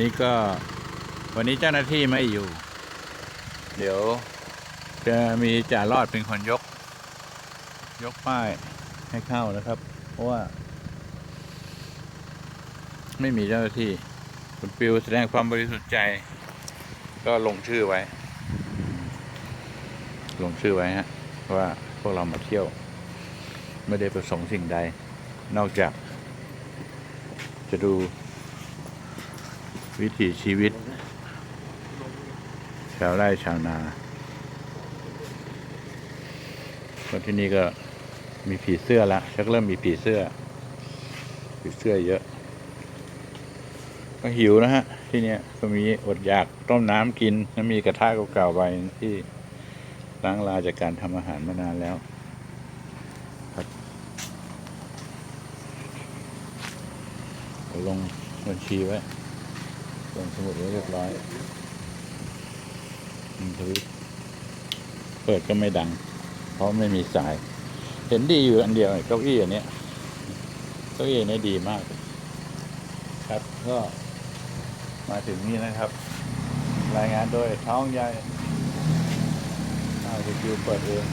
นี่ก็วันนี้เจ้าหน้าที่ไม่อยู่ เดี๋ยว จะมีจ่ารอดเป็นคนยก ยกป้ายให้เข้านะครับ เพราะว่า ไม่มีเจ้าหน้าที่ คุณปิวแสดงความบริสุทธิ์ใจ ก็ลงชื่อไว้ ลงชื่อไว้ฮะว่าพวกเรามาเที่ยว ไม่ได้ประสงค์สิ่งใด นอกจาก จะดู วิถีชีวิต ชาวไร่ชาวนาคนที่นี่ก็มีผีเสื้อละชักเริ่มมีผีเสื้อ ผีเสื้อเยอะ ก็หิวนะฮะ ที่เนี้ยก็มีอดอยากต้มน้ำกินแล้วมีกระทะเก่าๆใบที่ล้างลาจากการทำอาหารมานานแล้วลงบัญชีไว้ ลงสมุดไว้เรียบร้อยเปิดก็ไม่ดัง เพราะไม่มีสาย เห็นดีอยู่อันเดียวเก้าอี้อันนี้เก้าอี้นี้ดีมาก ครับก็มาถึงนี่นะครับ รายงานโดยท้องใหญ่อ้าวคิวเปิดเอง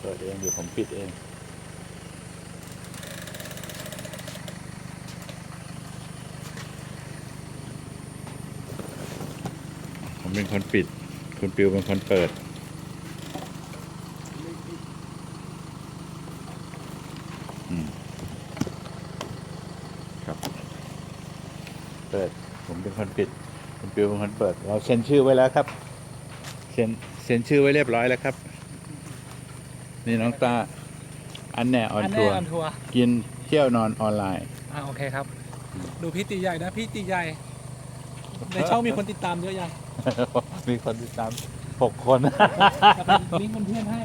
เปิดเองเดี๋ยวผมปิดเอง ผมเป็นคนปิด คุณปิวเป็นคนเปิดอืมครับ เปิด ผมเป็นคนปิด คุณปิวเป็นคนเปิด เราเซ็นชื่อไว้แล้วครับเซ็นเซ็นชื่อไว้เรียบร้อยแล้วครับ นี่น้องตา อันแน่ออนอันทัแน่วร์ออนทัวร์ กินเที่ยวนอนออนไลน์ อ่าโอเคครับ ดูพี่ตีใหญ่นะพี่ตีใหญ่ ในช่องมีคนติดตามเยอะยังมีคนติดตามหกคนจะเป็นลิงก์เพื่อนๆให้